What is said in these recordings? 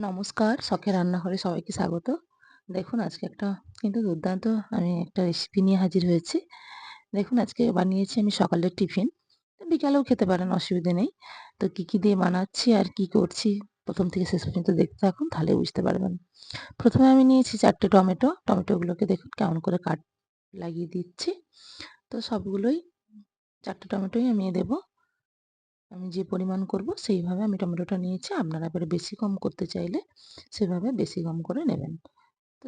নমস্কার শখের রান্নাঘরে সবাইকে স্বাগত। দেখুন, আজকে একটা কিন্তু দুর্দান্ত আমি একটা রেসিপি নিয়ে হাজির হয়েছি। দেখুন, আজকে বানিয়েছি আমি সকালের টিফিন। বিকালেও খেতে পারেন, অসুবিধে নেই। তো কি কি দিয়ে বানাচ্ছি আর কি করছি, প্রথম থেকে শেষ পর্যন্ত দেখতে থাকুন, তাহলে বুঝতে পারবেন। প্রথমে আমি নিয়েছি চারটে টমেটো। টমেটোগুলোকে দেখুন, কেমন করে কাট লাগিয়ে দিচ্ছি। তো সবগুলোই চারটে টমেটোই আমি দেবো। আমি যে পরিমাণ করব সেইভাবে আমি টমেটোটা নিয়েছি। আপনারা এবারে বেশি কম করতে চাইলে সেভাবে বেশি কম করে নেবেন। তো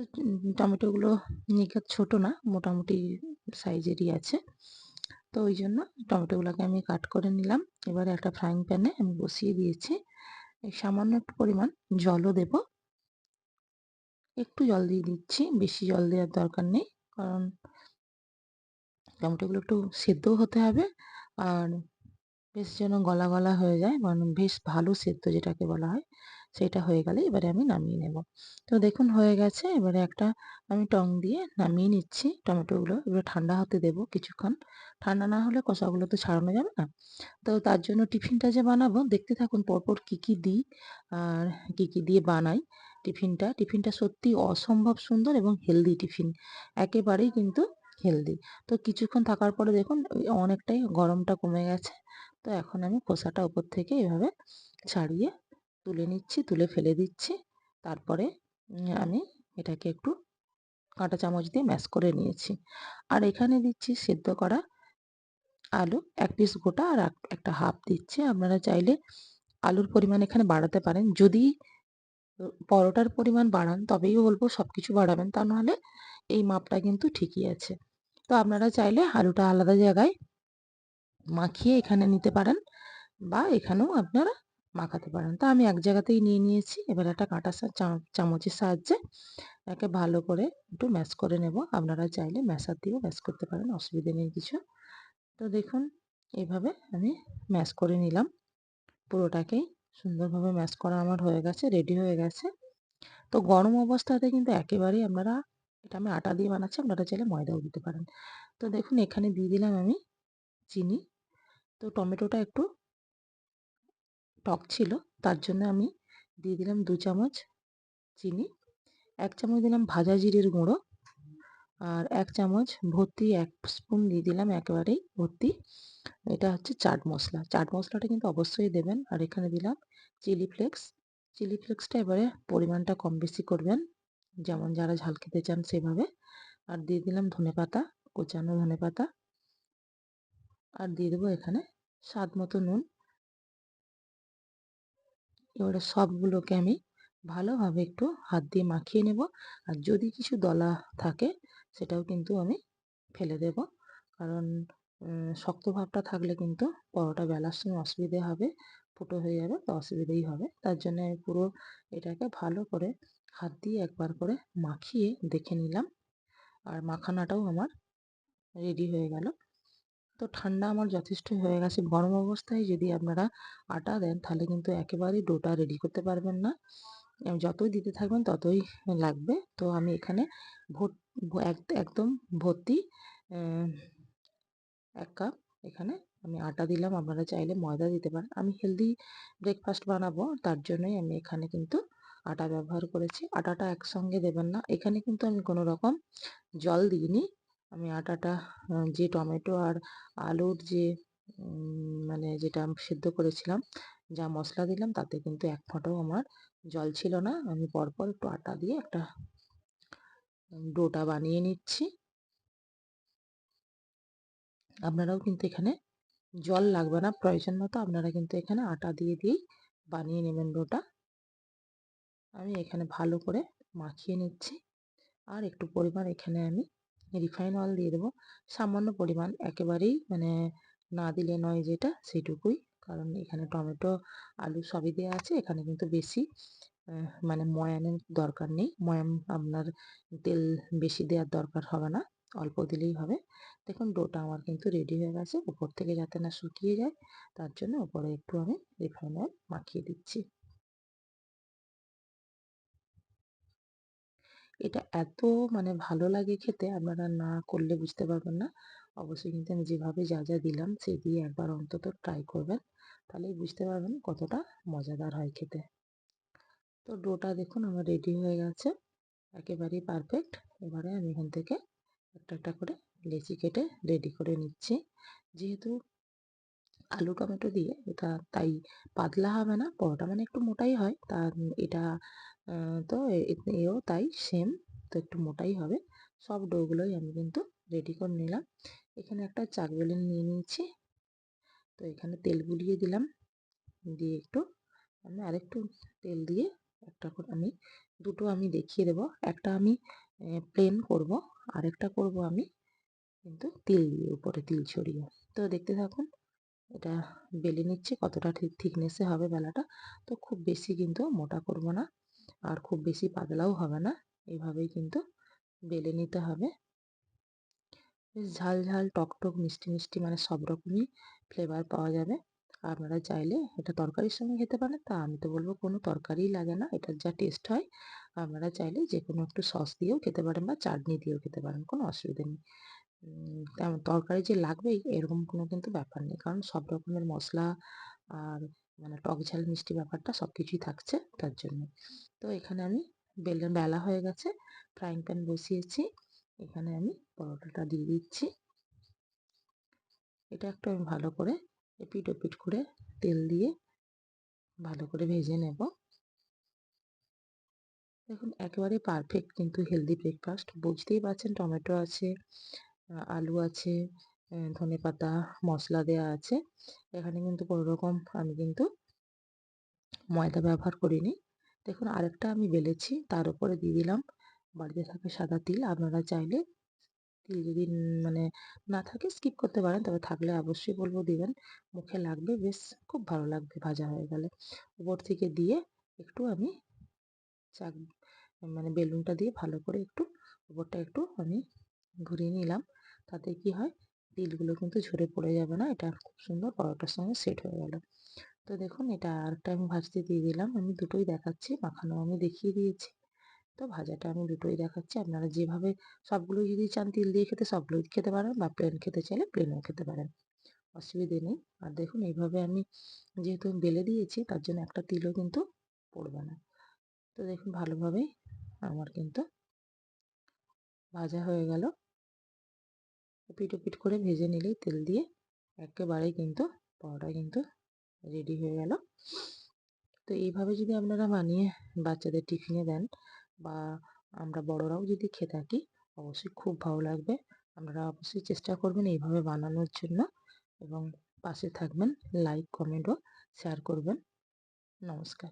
টমেটোগুলো নিখাত ছোট না, মোটামুটি সাইজেরই আছে। তো ওই জন্য টমেটোগুলোকে আমি কাট করে নিলাম। এবারে একটা ফ্রাইং প্যানে আমি বসিয়ে দিয়েছি। সামান্য একটু পরিমাণ জলও দেব। একটু জল দিয়ে দিচ্ছি, বেশি জল দেওয়ার দরকার নেই। কারণ টমেটোগুলো একটু সেদ্ধও হতে হবে। আর বেশ যেন গলা গলা হয়ে যায় মানে বেশ ভালো সেদ্ধ যেটাকে বলা হয়, সেটা হয়ে গেলে এবারে আমি নামিয়ে নেব। তো দেখুন হয়ে গেছে, এবারে একটা আমি টং দিয়ে নামিয়ে নিচ্ছি টমেটোগুলো এবারে ঠান্ডা হতে দেব কিছুক্ষণ। ঠান্ডা না হলে কষাগুলো তো ছাড়ানো যাবে না। তো তার জন্য টিফিনটা যে বানাবো, দেখতে থাকুন পরপর কি কি দিই আর কি কি দিয়ে বানাই টিফিনটা। টিফিনটা সত্যি অসম্ভব সুন্দর এবং হেলদি টিফিন, একেবারেই কিন্তু হেলদি। তো কিছুক্ষণ থাকার পরে দেখুন অনেকটাই গরমটা কমে গেছে। তো এখন আমি খোসাটা উপর থেকে এভাবে ছাড়িয়ে তুলে নিচ্ছি, তুলে ফেলে দিচ্ছি। তারপরে আমি এটাকে একটু কাঁটা চামচ দিয়ে ম্যাশ করে নিয়েছি। আর এখানে দিচ্ছি সেদ্ধ করা আলু, এক পিস গোটা আর একটা হাফ দিচ্ছি। আপনারা চাইলে আলুর পরিমাণ এখানে বাড়াতে পারেন। যদি পরোটার পরিমাণ বাড়ান, তবেই বলব সব কিছু বাড়াবেন। তা নাহলে এই মাপটা কিন্তু ঠিকই আছে। তো আপনারা চাইলে আলুটা আলাদা জায়গায় মাখিয়ে এখানে নিতে পারেন বা এখানেও আপনারা মাখাতে পারেন। তো আমি এক জায়গাতেই নিয়ে নিয়েছি। এবার একটা কাঁটা চামচের সাহায্যে একে ভালো করে একটু ম্যাশ করে নেব। আপনারা চাইলে ম্যাশার দিয়েও ম্যাশ করতে পারেন, অসুবিধে নেই কিছু। তো দেখুন এইভাবে আমি ম্যাশ করে নিলাম। পুরোটাকেই সুন্দরভাবে ম্যাশ করা আমার হয়ে গেছে, রেডি হয়ে গেছে। তো গরম অবস্থাতে কিন্তু একেবারেই আপনারা, এটা আমি আটা দিয়ে বানাচ্ছি, আপনারা চাইলে ময়দাও দিতে পারেন। তো দেখুন, এখানে দিয়ে দিলাম আমি চিনি। তো টমেটোটা একটু টক ছিল, তার জন্য আমি দিয়ে দিলাম দু চামচ চিনি, এক চামচ দিলাম ভাজা জিরের গুঁড়ো আর এক চামচ ভর্তি এক স্পুন দিয়ে দিলাম একেবারেই ভর্তি। এটা হচ্ছে চাট মশলা। চাট মশলাটা কিন্তু অবশ্যই দেবেন। আর এখানে দিলাম চিলি ফ্লেক্স। চিলি ফ্লেক্সটা এবারে পরিমাণটা কম বেশি করবেন, যেমন যারা ঝাল খেতে চান সেভাবে। আর দিয়ে দিলাম ধনে পাতা কোচানো ধনে পাতা আর দিয়ে দেবো এখানে স্বাদ মতো নুন। এবারে সবগুলোকে আমি ভালোভাবে একটু হাত দিয়ে মাখিয়ে নেব। আর যদি কিছু দলা থাকে, সেটাও কিন্তু আমি ফেলে দেব। কারণ শক্ত ভাবটা থাকলে কিন্তু পরোটা বেলার সময় অসুবিধে হবে, ফুটো হয়ে যাবে তো অসুবিধেই হবে। তার জন্য আমি পুরো এটাকে ভালো করে হাত দিয়ে একবার করে মাখিয়ে দেখে নিলাম। আর মাখানাটাও আমার রেডি হয়ে গেল। তো ঠান্ডা আমার যথেষ্ট হয়ে গেছে। গরম অবস্থায় যদি আপনারা আটা দেন, তাহলে কিন্তু একেবারেই ডোটা রেডি করতে পারবেন না। যতই দিতে থাকবেন ততই লাগবে। তো আমি এখানে ভোট একদম ভর্তি এক কাপ এখানে আমি আটা দিলাম। আপনারা চাইলে ময়দা দিতে পারেন। আমি হেলদি ব্রেকফাস্ট বানাবো, তার জন্যই আমি এখানে কিন্তু আটা ব্যবহার করেছি। আটাটা একসঙ্গে দেবেন না। এখানে কিন্তু আমি কোনো রকম জল দিইনি। আমি আটাটা যে টমেটো আর আলুর যে মানে যেটা সেদ্ধ করেছিলাম, যা মশলা দিলাম, তাতে কিন্তু এক ফোঁটাও আমার জল ছিল না। আমি পরপর একটু আটা দিয়ে একটা ডোটা বানিয়ে নিচ্ছি। আপনারাও কিন্তু এখানে জল লাগবে না, প্রয়োজন মতো আপনারা কিন্তু এখানে আটা দিয়ে দিয়েই বানিয়ে নেবেন ডোটা। আমি এখানে ভালো করে মাখিয়ে নিচ্ছি। আর একটু পরিমাণ এখানে আমি রিফাইন অয়েল দিয়ে দেবো। সামান্য পরিমাণ একেবারেই মানে না দিলে নয় যেটা সেটুকুই কারণ এখানে টমেটো, আলু সবই দেওয়া আছে। এখানে কিন্তু বেশি মানে ময়ানের দরকার নেই। ময়াম আপনার তেল বেশি দেওয়ার দরকার হবে না। অল্প দিলেই হবে। দেখুন, ডোটা আমার কিন্তু রেডি হয়ে গেছে। উপর থেকে যাতে না শুকিয়ে যায়, তার জন্য উপরে একটু আমি রিফাইন অয়েল মাখিয়ে দিচ্ছি। এটা এত মানে ভালো লাগে খেতে, আপনারা না করলে বুঝতে পারবেন না। অবশ্যই কিন্তু আমি যেভাবে যা যা দিলাম সেই দিয়ে একবার অন্তত ট্রাই করবেন। তাহলেই বুঝতে পারবেন কতটা মজাদার হয় খেতে। তো ডোটা দেখুন আমার রেডি হয়ে গেছে। একেবারেই পারফেক্ট এবারে আমি এখান থেকে একটা একটা করে লেচি কেটে রেডি করে নিচ্ছি। যেহেতু আলু টমেটো দিয়ে এটা তাই পাতলা হবে না, পরোটা মানে একটু মোটাই হয়, তা এটা তো এও তাই সেম তো একটু মোটাই হবে। সব ডোগুলোই আমি কিন্তু রেডি করে নিলাম। এখানে একটা চাক বেলুন নিয়ে নিয়েছি। তো এখানে তেল বুলিয়ে দিলাম। দিয়ে একটু আমি আরেকটু তেল দিয়ে একটা করে আমি দুটো আমি দেখিয়ে দেবো। একটা আমি প্লেন করব, আরেকটা করব আমি কিন্তু তিল দিয়ে, উপরে তিল ছড়িয়ে। তো দেখতে থাকুন, এটা বেলে নিচ্ছি, কতটা ঠিক থিকনেসে হবে বেলাটা। তো খুব বেশি কিন্তু মোটা করব না। আর খুব বেশি পাতলাও হবে না। এইভাবেই কিন্তু বেলে নিতে হবে। বেশ ঝাল ঝাল, টক টক, মিষ্টি মিষ্টি মানে সব রকমই ফ্লেভার পাওয়া যাবে। আপনারা চাইলে এটা তরকারির সঙ্গে খেতে পারেন, তা আমি তো বলব কোনো তরকারিই লাগে না, এটার যা টেস্ট হয়। আপনারা চাইলে যে কোনো একটু সস দিয়েও খেতে পারেন বা চাটনি দিয়েও খেতে পারেন, কোনো অসুবিধা নেই। তেমন তরকারি যে লাগবেই, এরকম কোনো কিন্তু ব্যাপার নেই, কারণ সব রকমের মশলা আর মানে টক ঝাল, মিষ্টি ব্যাপারটা সব কিছুই থাকছে তার জন্য। তো এখানে আমি বেলে বেলা হয়ে গেছে ফ্রাইং প্যান বসিয়েছি, এখানে আমি পরোটাটা দিয়ে দিচ্ছি। এটা একটু আমি ভালো করে এপিট ওপিট করে তেল দিয়ে ভালো করে ভেজে নেব। দেখুন, একেবারে পারফেক্ট কিন্তু হেলদি ব্রেকফাস্ট বুঝতেই পারছেন, টমেটো আছে, আলু আছে ধনে পাতা মশলা দেওয়া আছে। এখানে কিন্তু কোনো রকম আমি কিন্তু ময়দা ব্যবহার করিনি। দেখুন, আরেকটা আমি বেলেছি, তার উপরে দিয়ে দিলাম বাড়িতে থাকা সাদা তিল। আপনারা চাইলে তিল যদি মানে না থাকে স্কিপ করতে পারেন, তবে থাকলে অবশ্যই বলব দিবেন। মুখে লাগবে, বেশ খুব ভালো লাগবে, ভাজা হয়ে গেলে। উপর থেকে দিয়ে একটু আমি চাক মানে বেলুনটা দিয়ে ভালো করে একটু উপরটা একটু আমি ঘুরিয়ে নিলাম। তাতে কি হয় তিলগুলো কিন্তু ঝরে পড়ে যাবে না। এটা খুব সুন্দর পরোটার সঙ্গে সেট হয়ে গেল। তো দেখুন, এটা আরেকটা আমি ভাজতে দিয়ে দিলাম। আমি দুটোই দেখাচ্ছি, মাখানো আমি দেখিয়ে দিয়েছি। তো ভাজাটা আমি দুটোই দেখাচ্ছি। আপনারা যেভাবে সবগুলো যদি চান তিল দিয়ে খেতে সবগুলোই খেতে পারেন বা প্লেন খেতে চাইলে প্লেনও খেতে পারেন। অসুবিধে নেই। আর দেখুন, এইভাবে আমি যেহেতু বেলে দিয়েছি, তার জন্য একটা তিলও কিন্তু পড়বে না। তো দেখুন ভালোভাবেই আমার কিন্তু ভাজা হয়ে গেল। পিট পিট করে ভেজে নিলেই তেল দিয়ে একেবারেই কিন্তু পরোটা কিন্তু রেডি হয়ে গেল। তো এইভাবে যদি আপনারা বানিয়ে বাচ্চাদের টিফিনে দেন বা আমরা বড়রাও যদি খেয়ে থাকি, অবশ্যই খুব ভালো লাগবে। আপনারা অবশ্যই চেষ্টা করবেন এইভাবে বানানোর জন্য এবং পাশে থাকবেন লাইক কমেন্ট ও শেয়ার করবেন। নমস্কার।